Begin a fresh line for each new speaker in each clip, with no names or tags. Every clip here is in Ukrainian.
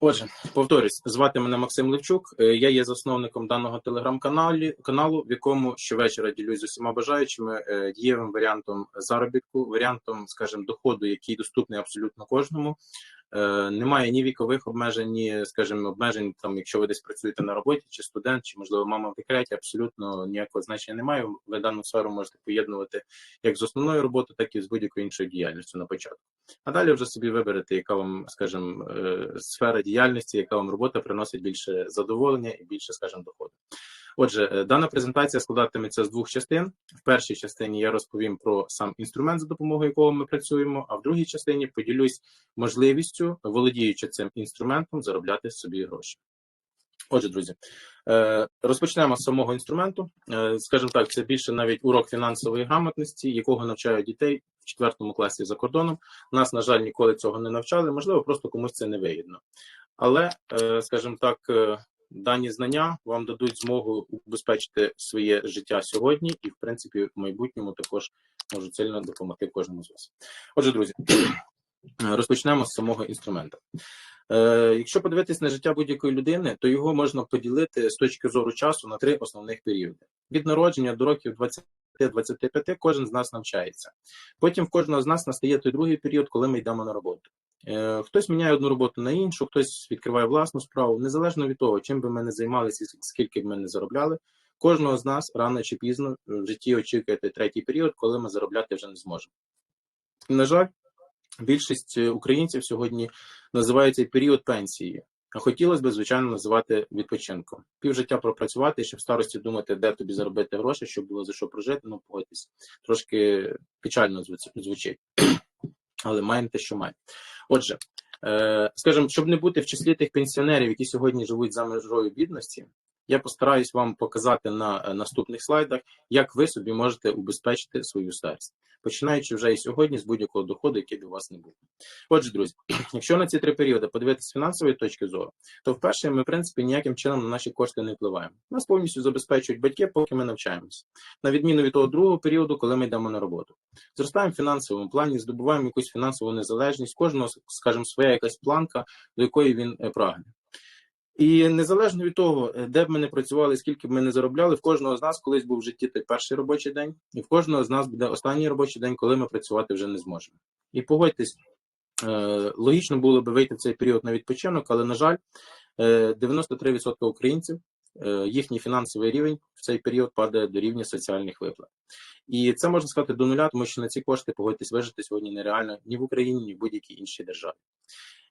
Отже, повторюсь, звати мене Максим Левчук. Е, Я є засновником даного телеграм-каналу, каналу, в якому щовечора ділюсь з усіма бажаючими е, дієвим варіантом заробітку, варіантом, скажімо, доходу, який доступний абсолютно кожному. Е, Немає ні вікових обмежень, ні, скажімо, обмежень, там, якщо ви десь працюєте на роботі, чи студент, чи можливо мама в декреті, абсолютно ніякого значення немає. Ви дану сферу можете поєднувати як з основною роботою, так і з будь-якою іншою діяльністю на початку. А далі вже собі виберете, яка вам, скажімо, е, сфера діяльності, яка вам робота приносить більше задоволення і більше, скажімо, доходу. Отже, е, дана презентація складатиметься з двох частин. В першій частині я розповім про сам інструмент, за допомогою якого ми працюємо, а в другій частині поділюсь можливістю, володіючи цим інструментом, заробляти собі гроші. Отже, друзі, е, розпочнемо з самого інструменту. Е, Скажімо так, це більше навіть урок фінансової грамотності, якого навчають дітей в четвертому класі за кордоном. Нас, на жаль, ніколи цього не навчали. Можливо, просто комусь це не вигідно. Але, скажімо так, дані знання вам дадуть змогу убезпечити своє життя сьогодні, і, в принципі, в майбутньому також можуть сильно допомогти кожному з вас. Отже, друзі, розпочнемо з самого інструмента. Е, Якщо подивитись на життя будь-якої людини, то його можна поділити з точки зору часу на три основних періоди: від народження до років 20-25 кожен з нас навчається. Потім в кожного з нас настає той другий період, коли ми йдемо на роботу. Е, Хтось міняє одну роботу на іншу, хтось відкриває власну справу, незалежно від того, чим би ми не займалися, скільки б ми не заробляли. Кожного з нас рано чи пізно в житті очікує третій період, коли ми заробляти вже не зможемо. На жаль, більшість українців сьогодні називають цей період пенсії. А хотілося б, звичайно, називати відпочинком. Півжиття пропрацювати, щоб в старості думати, де тобі заробити гроші, щоб було за що прожити, ну погодьтесь. Трошки печально звучить. Але маємо те, що маємо. Отже, е, скажімо, щоб не бути в числі тих пенсіонерів, які сьогодні живуть за межою бідності, я постараюсь вам показати на наступних слайдах, як ви собі можете убезпечити свою старість, починаючи вже і сьогодні з будь-якого доходу, який б у вас не був. Отже, друзі, якщо на ці три періоди подивитися з фінансової точки зору, то вперше ми, в принципі, ніяким чином на наші кошти не впливаємо. Нас повністю забезпечують батьки, поки ми навчаємося, на відміну від того другого періоду, коли ми йдемо на роботу. Зростаємо в фінансовому плані, здобуваємо якусь фінансову незалежність, кожного, скажімо, своя якась планка, до якої він прагне. І незалежно від того, де б ми не працювали, скільки б ми не заробляли, в кожного з нас колись був в житті той перший робочий день, і в кожного з нас буде останній робочий день, коли ми працювати вже не зможемо. І погодьтесь, логічно було би вийти в цей період на відпочинок, але, на жаль, 93% українців їхній фінансовий рівень в цей період падає до рівня соціальних виплат. І це можна сказати до нуля, тому що на ці кошти погодьтесь вижити сьогодні нереально ні в Україні, ні в будь-якій іншій державі.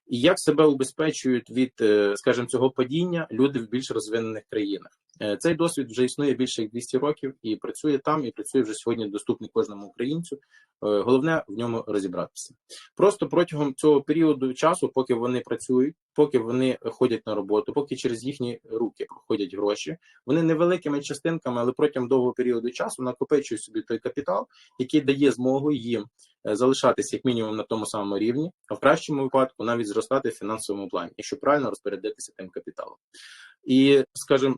І як себе убезпечують від, скажімо, цього падіння люди в більш розвинених країнах? Цей досвід вже існує більше як 200 років і працює там, і працює вже сьогодні доступний кожному українцю. Головне в ньому розібратися. Просто протягом цього періоду часу, поки вони працюють, поки вони ходять на роботу, поки через їхні руки проходять гроші, вони невеликими частинками, але протягом довгого періоду часу накопичують собі той капітал, який дає змогу їм залишатися як мінімум на тому самому рівні, а в кращому випадку навіть зростати в фінансовому плані, якщо правильно розпорядитися тим капіталом. І скажімо,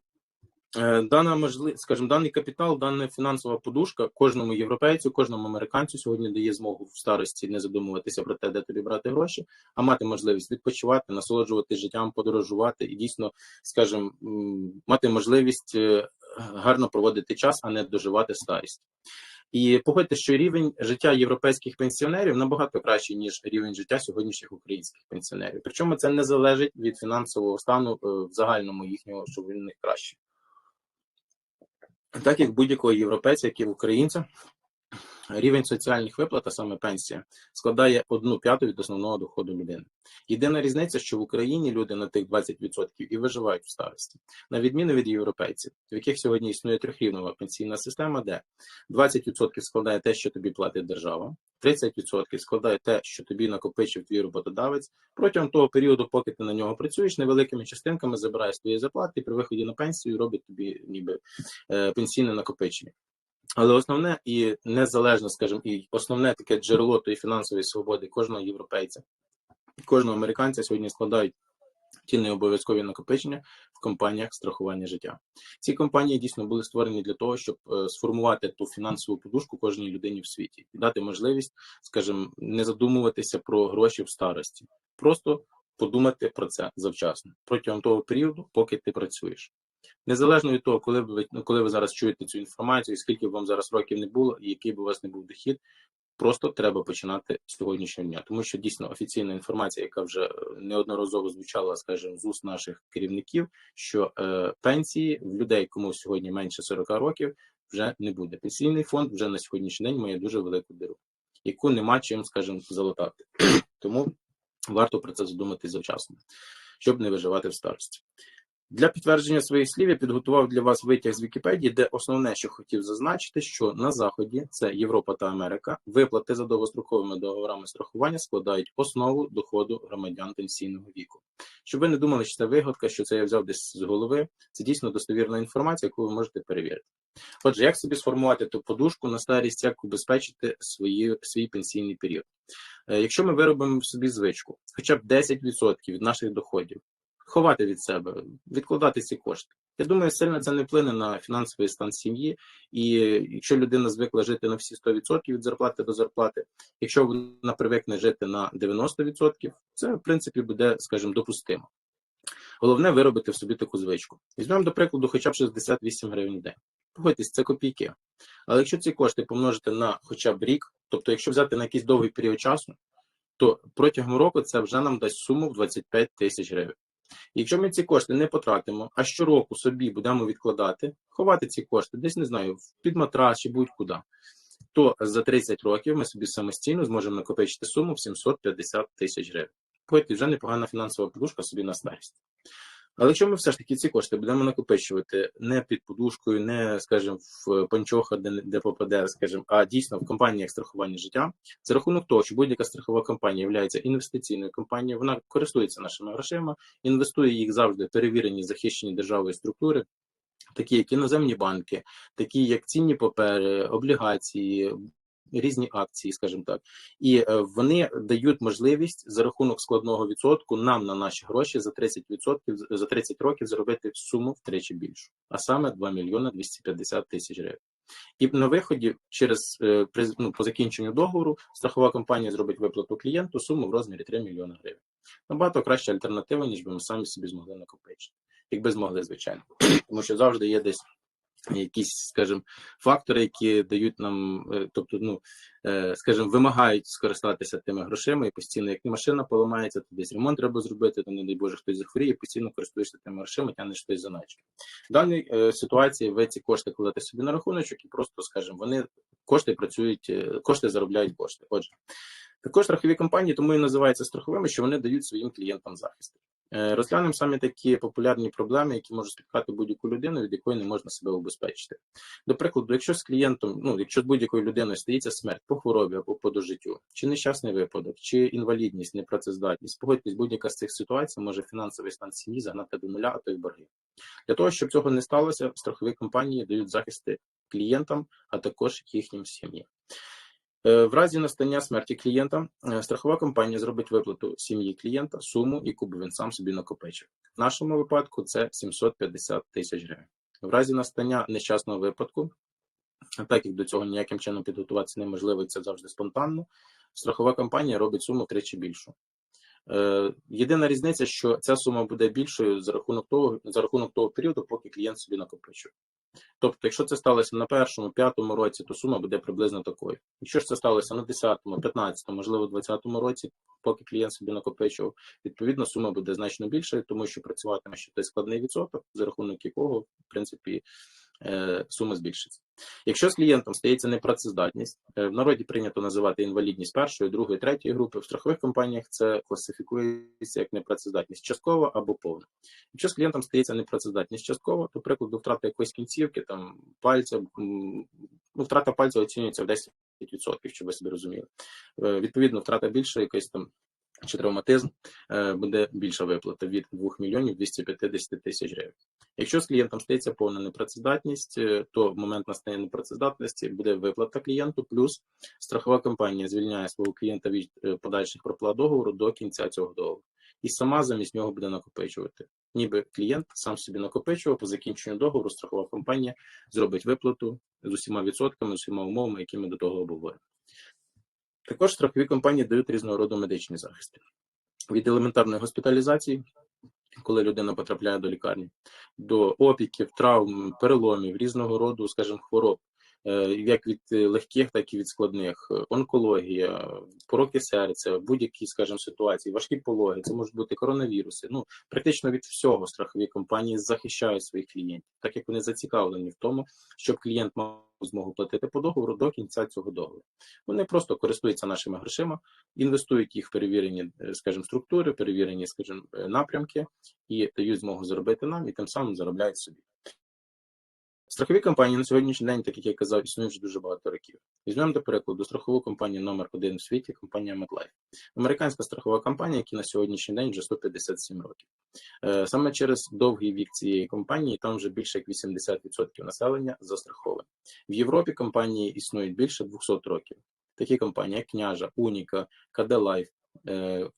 Дана можливість, скажімо, даний капітал, дана фінансова подушка кожному європейцю, кожному американцю сьогодні дає змогу в старості не задумуватися про те, де тобі брати гроші, а мати можливість відпочивати, насолоджувати життям, подорожувати і дійсно, скажімо, мати можливість гарно проводити час, а не доживати старість. І погодьте, що рівень життя європейських пенсіонерів набагато кращий ніж рівень життя сьогоднішніх українських пенсіонерів. Причому це не залежить від фінансового стану в загальному їхнього, що він них краще. Так як будь-якого європейця, як і українця, рівень соціальних виплат, а саме пенсія, складає одну п'яту від основного доходу людини. Єдина різниця, що в Україні люди на тих 20% і виживають в старості, на відміну від європейців, в яких сьогодні існує трьохрівнова пенсійна система, де 20% складає те, що тобі платить держава, 30% складає те, що тобі накопичив твій роботодавець. Протягом того періоду, поки ти на нього працюєш, невеликими частинками забирає свої зарплати і при виході на пенсію робить тобі ніби е, пенсійне накопичення. Але основне і незалежно, скажімо, і основне таке джерело тої фінансової свободи кожного європейця, кожного американця сьогодні складають ті необов'язкові накопичення в компаніях страхування життя. Ці компанії дійсно були створені для того, щоб сформувати ту фінансову подушку кожній людині в світі, і дати можливість, скажімо, не задумуватися про гроші в старості, просто подумати про це завчасно протягом того періоду, поки ти працюєш. Незалежно від того, коли ви ну, коли ви зараз чуєте цю інформацію, скільки б вам зараз років не було, і який б у вас не був дохід, просто треба починати з сьогоднішнього дня, тому що дійсно офіційна інформація, яка вже неодноразово звучала, скажімо, з уст наших керівників, що е, пенсії в людей, кому сьогодні менше 40 років, вже не буде. Пенсійний фонд вже на сьогоднішній день має дуже велику диру, яку нема чим, скажімо, залатати. Тому варто про це задумати завчасно, щоб не виживати в старості. Для підтвердження своїх слів я підготував для вас витяг з Вікіпедії, де основне, що хотів зазначити, що на заході це Європа та Америка, виплати за довгостроковими договорами страхування складають основу доходу громадян пенсійного віку. Щоб ви не думали, що це вигадка, що це я взяв десь з голови. Це дійсно достовірна інформація, яку ви можете перевірити. Отже, як собі сформувати ту подушку на старість, як убезпечити свої, свій пенсійний період? Е, якщо ми виробимо собі звичку, хоча б 10% від наших доходів ховати від себе, відкладати ці кошти. Я думаю, сильно це не вплине на фінансовий стан сім'ї. І якщо людина звикла жити на всі 100% від зарплати до зарплати, якщо вона привикне жити на 90%, це в принципі буде, скажімо, допустимо. Головне виробити в собі таку звичку. Візьмемо, до прикладу, хоча б 68 гривень в день. Погодьтесь, це копійки. Але якщо ці кошти помножити на хоча б рік, тобто, якщо взяти на якийсь довгий період часу, то протягом року це вже нам дасть суму в 25 тисяч гривень. Якщо ми ці кошти не потратимо, а щороку собі будемо відкладати, ховати ці кошти, десь не знаю, під матрас чи будь-куди, то за 30 років ми собі самостійно зможемо накопичити суму в 750 тисяч гривень. Потім вже непогана фінансова подушка собі на старість. Але якщо ми все ж таки ці кошти будемо накопичувати не під подушкою, не скажімо, в панчоха, де де попаде, скажімо, а дійсно в компаніях страхування життя, за рахунок того, що будь-яка страхова компанія є інвестиційною компанією, вона користується нашими грошима, інвестує їх завжди перевірені захищені державою структури. Такі, як іноземні банки, такі як цінні папери, облігації, різні акції, скажімо так, і е, вони дають можливість за рахунок складного відсотку нам на наші гроші за 30% за 30 років зробити суму втричі більшу, а саме 2 мільйони 250 тисяч гривень. І на виході, через е, ну, по закінченню договору, страхова компанія зробить виплату клієнту суму в розмірі 3 мільйони гривень. Набагато краща альтернатива, ніж би ми самі собі змогли накопичити, якби змогли, звичайно, тому що завжди є десь якісь, скажімо, фактори, які дають нам, е, тобто, ну е, скажімо, вимагають скористатися тими грошима, і постійно, як машина поламається, то десь ремонт треба зробити, то не дай Боже, хтось захворіє, постійно користуєшся тими грошима, тянеш щось заначки. В даній е, ситуації ви ці кошти кладете собі на рахуночок, і просто, скажімо, вони кошти працюють, кошти заробляють кошти. Отже, також страхові компанії, тому і називаються страховими, що вони дають своїм клієнтам захист. Е, розглянемо саме такі популярні проблеми, які можуть спіткати будь-яку людину, від якої не можна себе убезпечити. До прикладу, якщо з клієнтом, ну якщо з будь-якою людиною стається смерть по хворобі або по дожиттю, чи нещасний випадок, чи інвалідність, непрацездатність, погодьтесь, будь-яка з цих ситуацій може фінансовий стан сім'ї загнати до нуля, а то й борги. Для того щоб цього не сталося, страхові компанії дають захисти клієнтам, а також їхнім сім'ям. Е, в разі настання смерті клієнта е, страхова компанія зробить виплату сім'ї клієнта суму, яку б він сам собі накопичив. В нашому випадку це 750 тисяч гривень. В разі настання нещасного випадку, так як до цього ніяким чином підготуватися неможливо, це завжди спонтанно. Страхова компанія робить суму втричі більшу. Е, єдина різниця, що ця сума буде більшою за рахунок того, за рахунок того періоду, поки клієнт собі накопичує. Тобто, якщо це сталося на першому, п'ятому році, то сума буде приблизно такою. Якщо ж це сталося на 10-му, 15-му, можливо, 20-му році, поки клієнт собі накопичував, відповідно сума буде значно більшою, тому що працюватиме ще той складний відсоток, за рахунок якого, в принципі, сума збільшиться. Якщо з клієнтом стається непрацездатність, е, в народі прийнято називати інвалідність першої, другої, третьої групи, в страхових компаніях це класифікується як непрацездатність часткова або повна. Якщо з клієнтом стається непрацездатність часткова, то прикладу втрати якоїсь кінцівки, там пальця, ну, втрата пальця оцінюється в 10%, щоб ви собі розуміли. Е, відповідно, втрата більше якоїсь там чи травматизм, е, буде більша виплата від 2 мільйонів 250 тисяч гривень. Якщо з клієнтом стається повна непрацездатність, е, то в момент настання непрацездатності буде виплата клієнту, плюс страхова компанія звільняє свого клієнта від е, подальших проплат договору до кінця цього договору. І сама замість нього буде накопичувати. Ніби клієнт сам собі накопичував по закінченню договору, страхова компанія зробить виплату з усіма відсотками, з усіма умовами, які ми до того обговорили. Також страхові компанії дають різного роду медичні захисти. від елементарної госпіталізації, коли людина потрапляє до лікарні, до опіків, травм, переломів, різного роду, скажімо, хвороб, як від е, легких, так і від складних, Е, онкологія, пороки серця, будь-які, скажімо, ситуації, важкі пологи, це можуть бути коронавіруси. Ну, практично від всього страхові компанії захищають своїх клієнтів, так як вони зацікавлені в тому, щоб клієнт мав змогу платити по договору до кінця цього договору. Вони просто користуються нашими грошима, інвестують їх в перевірені, е, скажімо, структури, перевірені, скажімо, е, напрямки і дають змогу заробити нам, і тим самим заробляють собі. Страхові компанії на сьогоднішній день, так як я казав, існують вже дуже багато років. Візьмемо до прикладу страхову компанію номер один в світі, компанія MetLife. Американська страхова компанія, яка на сьогоднішній день вже 157 років. Е, Саме через довгий вік цієї компанії там вже більше як 80% населення застраховані. В Європі компанії існують більше 200 років. Такі компанії, як Княжа, Уніка, КД Лайф, е,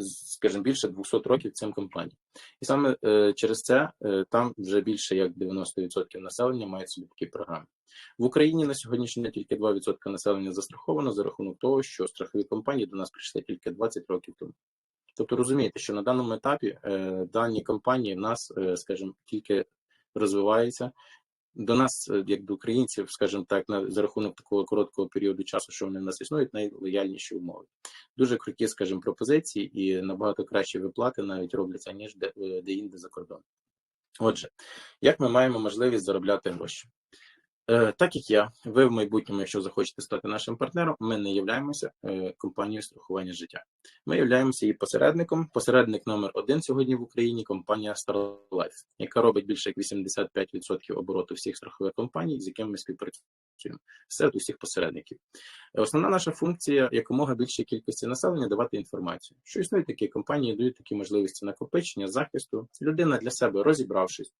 скажімо, більше 200 років цим компаніям. І саме е, через це е, там вже більше як 90% населення мають собі такі програми. В Україні на сьогоднішній день тільки 2% населення застраховано за рахунок того, що страхові компанії до нас прийшли тільки 20 років тому. Тобто розумієте, що на даному етапі е, дані компанії в нас, скажімо, тільки розвиваються. До нас, е, як до українців, скажімо так, на за рахунок такого короткого періоду часу, що вони в нас існують, найлояльніші умови. Дуже круті, скажімо, пропозиції і набагато кращі виплати навіть робляться ніж де, е, де інде за кордон. Отже, як ми маємо можливість заробляти гроші? Е, Так як я, ви в майбутньому, якщо захочете стати нашим партнером, ми не являємося е, компанією страхування життя. Ми являємося її посередником. Посередник номер один сьогодні в Україні компанія StarLife, яка робить більше як 85% обороту всіх страхових компаній, з якими ми співпрацюємо серед усіх посередників. Основна наша функція якомога більшій кількості населення давати інформацію, що існують такі компанії, дають такі можливості накопичення, захисту. Людина для себе розібравшись,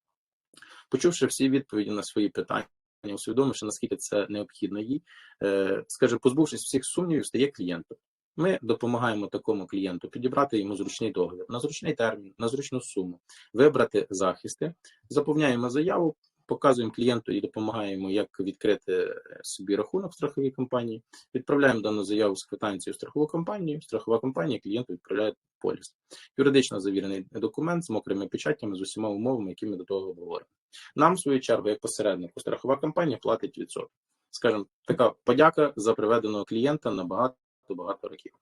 почувши всі відповіді на свої питання усвідомивши, наскільки це необхідно їй, е, скаже, позбувшись всіх сумнівів, стає клієнтом. Ми допомагаємо такому клієнту підібрати йому зручний договір на зручний термін, на зручну суму, вибрати захисти, заповняємо заяву, показуємо клієнту і допомагаємо, як відкрити собі рахунок в страховій компанії. Відправляємо дану заяву з квитанцією в страхову компанію. Страхова компанія клієнту відправляє поліс. Юридично завірений документ з мокрими печатями з усіма умовами, які ми до того говоримо. Нам, в свою чергу, як посереднику, страхова компанія платить відсоток. Скажімо, така подяка за приведеного клієнта на багато багато років.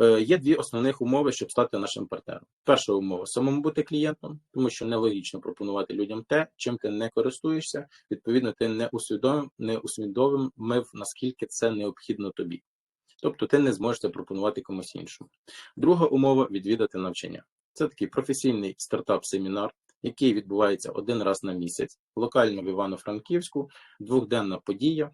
Е, Є дві основних умови, щоб стати нашим партнером. Перша умова самому бути клієнтом, тому що нелогічно пропонувати людям те, чим ти не користуєшся. Відповідно, ти не усвідомив, не усвідомив, наскільки це необхідно тобі. Тобто ти не зможеш це пропонувати комусь іншому. Друга умова відвідати навчання. Це такий професійний стартап-семінар, який відбувається один раз на місяць, локально в Івано-Франківську, двохденна подія,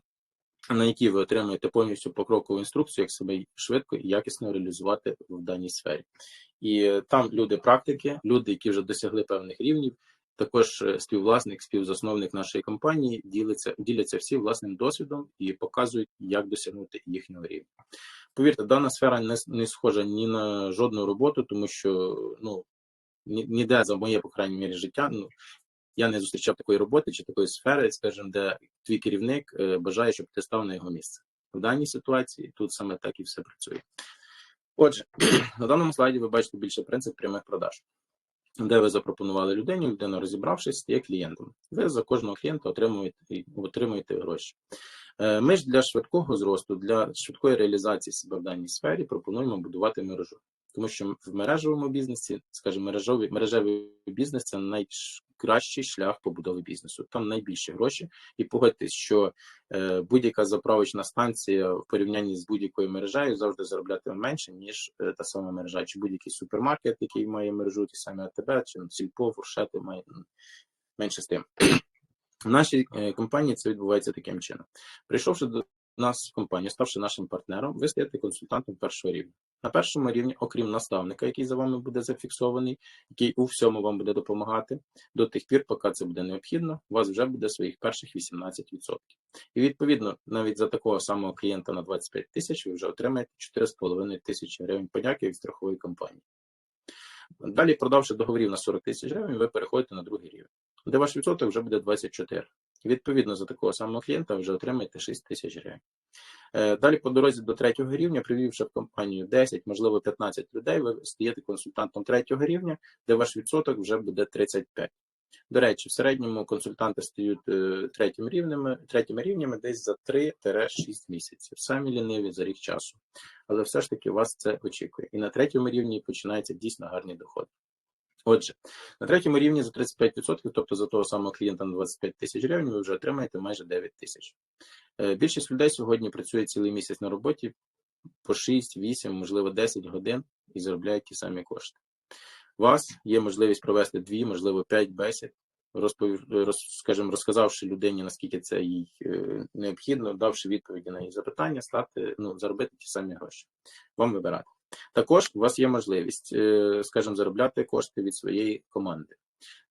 на якій ви отримуєте повністю покрокову інструкцію, як себе швидко і якісно реалізувати в даній сфері. І там люди практики, люди, які вже досягли певних рівнів. Також е, співвласник, співзасновник нашої компанії діляться діляться всі власним досвідом і показують, як досягнути їхнього рівня. Повірте, дана сфера не, не схожа ні на жодну роботу, тому що ну ніде за моє, по крайній мірі, життя. Ну я не зустрічав такої роботи чи такої сфери, скажімо, де твій керівник е, бажає, щоб ти став на його місце. В даній ситуації тут саме так і все працює. Отже, на даному слайді ви бачите більше принцип прямих продаж, де ви запропонували людині, людина розібравшись, стає клієнтом. Ви за кожного клієнта отримуєте отримуєте гроші. Е, ми ж для швидкого зросту, для швидкої реалізації себе в даній сфері пропонуємо будувати мережу. Тому що в мережевому бізнесі, скажімо, мережовий мережевий бізнес це найкращий шлях побудови бізнесу. Там найбільші гроші, і погодьтесь, що е, будь-яка заправочна станція в порівнянні з будь-якою мережею завжди заробляти менше ніж е, та сама мережа, чи будь-який супермаркет, який має мережу, ті самі АТБ, чи сільпо, фуршети має менше з тим. В нашій е, компанії це відбувається таким чином. Прийшовши до нас в компанію, ставши нашим партнером, ви стаєте консультантом першого рівня. На першому рівні, окрім наставника, який за вами буде зафіксований, який у всьому вам буде допомагати, до тих пір, поки це буде необхідно, у вас вже буде своїх перших 18%. І відповідно, навіть за такого самого клієнта на 25 тисяч ви вже отримаєте 4,5 тисячі гривень подяки від страхової компанії. Далі, продавши договорів на 40 тисяч гривень, ви переходите на другий рівень, де ваш відсоток вже буде 24. Відповідно, за такого самого клієнта вже отримаєте 6 тисяч гривень. Е, Далі по дорозі до третього рівня, привівши в компанію 10, можливо 15 людей, ви стаєте консультантом третього рівня, де ваш відсоток вже буде 35. До речі, в середньому консультанти стають е, третім рівнями, третіми рівнями десь за 3-6 місяців. Самі ліниві за рік часу. Але все ж таки вас це очікує. І на третьому рівні починається дійсно гарний доход. Отже, на третьому рівні за 35%, тобто за того самого клієнта на 25 тисяч гривень, ви вже отримаєте майже 9 тисяч. Е, Більшість людей сьогодні працює цілий місяць на роботі по 6, 8, можливо, 10 годин і заробляють ті самі кошти. У вас є можливість провести дві, можливо, 5 бесід, розповів, роз, скажімо, розказавши людині, наскільки це їй е, необхідно, давши відповіді на її запитання, стати, ну, заробити ті самі гроші. Вам вибирати. Також у вас є можливість, е, скажімо, заробляти кошти від своєї команди.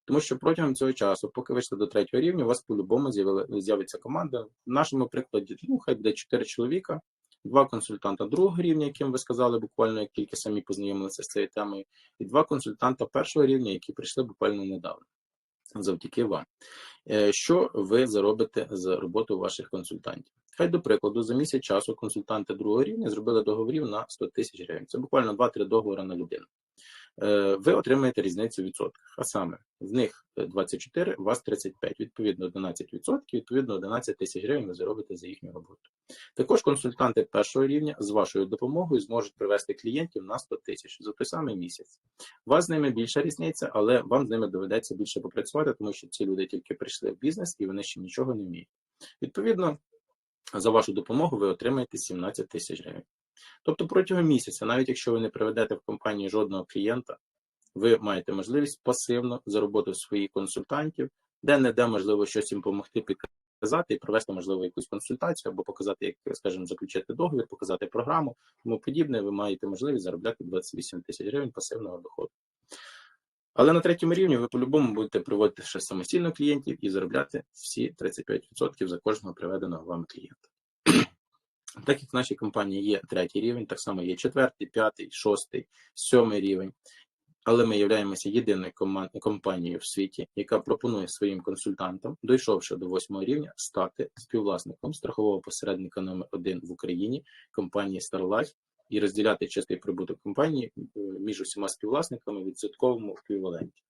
Тому що протягом цього часу, поки вийшли до третього рівня, у вас по-любому з'явиться команда. В нашому прикладі, ну, хай буде 4 чоловіка, два консультанта другого рівня, яким ви сказали буквально, як тільки самі познайомилися з цією темою, і два консультанта першого рівня, які прийшли буквально недавно. Завдяки вам. Е, Що ви заробите за роботу ваших консультантів? Хай, до прикладу, за місяць часу консультанти другого рівня зробили договорів на 100 тисяч гривень. Це буквально 2-3 договори на людину. Е, Ви отримаєте різницю в відсотках. А саме в них 24, у вас 35, відповідно 11 відсотків, відповідно 11 тисяч гривень ви заробите за їхню роботу. Також консультанти першого рівня з вашою допомогою зможуть привести клієнтів на 100 тисяч за той самий місяць. У вас з ними більша різниця, але вам з ними доведеться більше попрацювати, тому що ці люди тільки прийшли в бізнес і вони ще нічого не вміють. Відповідно, за вашу допомогу ви отримаєте 17 тисяч гривень. Тобто протягом місяця, навіть якщо ви не приведете в компанії жодного клієнта, ви маєте можливість пасивно за роботу своїх консультантів, де не де можливо щось їм допомогти підказати і провести, можливо, якусь консультацію або показати, як, скажімо, заключити договір, показати програму, тому подібне, ви маєте можливість заробляти 28 тисяч гривень пасивного доходу. Але на третьому рівні ви по-любому будете приводити ще самостійно клієнтів і заробляти всі 35% за кожного приведеного вами клієнта. Так як в нашій компанії є третій рівень, так само є четвертий, п'ятий, шостий, сьомий рівень. Але ми являємося єдиною компанією в світі, яка пропонує своїм консультантам, дійшовши до восьмого рівня, стати співвласником страхового посередника номер один в Україні компанії StarLife і розділяти чистий прибуток компанії е, між усіма співвласниками в відсотковому еквіваленті.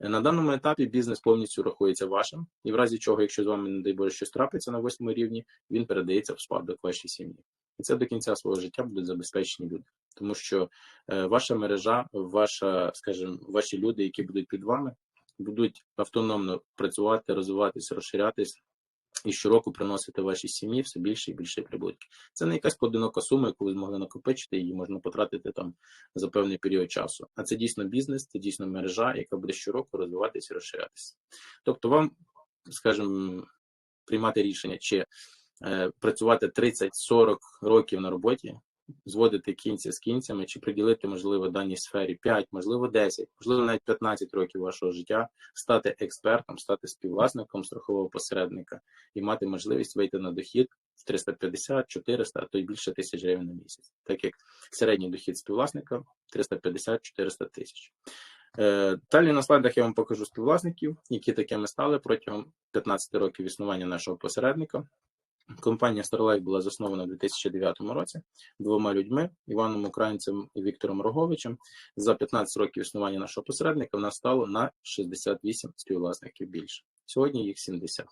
Е, На даному етапі бізнес повністю рахується вашим, і в разі чого, якщо з вами, не дай Боже, щось трапиться на восьмому рівні, він передається в спадок вашій сім'ї. І це до кінця свого життя будуть забезпечені люди, тому що е, ваша мережа, ваша, скажімо, ваші люди, які будуть під вами, будуть автономно працювати, розвиватися, розширятися і щороку приносити вашій сім'ї все більше і більше прибутки. Це не якась поодинока сума, яку ви змогли накопичити, її можна потратити там за певний період часу. А це дійсно бізнес, це дійсно мережа, яка буде щороку розвиватися і розширятися. Тобто, вам, скажімо, приймати рішення, чи е, працювати 30-40 років на роботі, зводити кінці з кінцями, чи приділити, можливо, даній сфері 5, можливо, 10, можливо, навіть 15 років вашого життя, стати експертом, стати співвласником страхового посередника і мати можливість вийти на дохід в 350, 400, а то й більше тисяч гривень на місяць, так як середній дохід співвласника 350-400 тисяч. Е, Далі на слайдах я вам покажу співвласників, які такими стали протягом 15 років існування нашого посередника. Компанія Starlight була заснована у 2009 році двома людьми Іваном Українцем і Віктором Роговичем. За 15 років існування нашого посередника в нас стало на 68 співвласників більше. Сьогодні їх 70.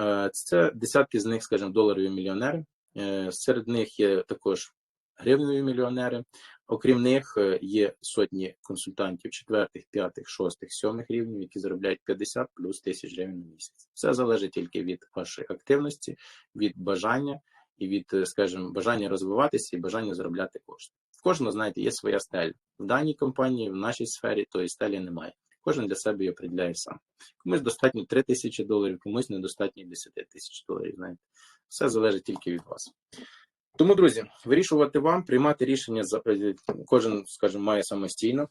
Е, Це десятки з них, скажімо, доларові мільйонери. Е, Серед них є також гривневі мільйонери. Окрім них е, є сотні консультантів четвертих, п'ятих, шостих, сьомих рівнів, які заробляють 50 плюс тисяч гривень на місяць. Все залежить тільки від вашої активності, від бажання і від, е, скажімо, бажання розвиватися і бажання заробляти кошти. В кожного, знаєте, є своя стеля. В даній компанії, в нашій сфері тої стелі немає. Кожен для себе її определяє сам. Комусь достатньо 3 тисячі доларів, комусь недостатньо 10 тисяч доларів. Знаєте, все залежить тільки від вас. Тому, друзі, вирішувати вам, приймати рішення за е, кожен, скажімо, має самостійно.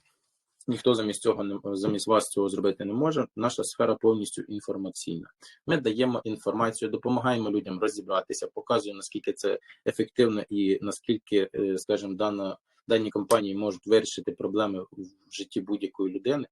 Ніхто замість цього не замість вас цього зробити не може. Наша сфера повністю інформаційна. Ми даємо інформацію, допомагаємо людям розібратися, показуємо наскільки це ефективно і наскільки, е, скажімо, дана дані компанії можуть вирішити проблеми в житті будь-якої людини.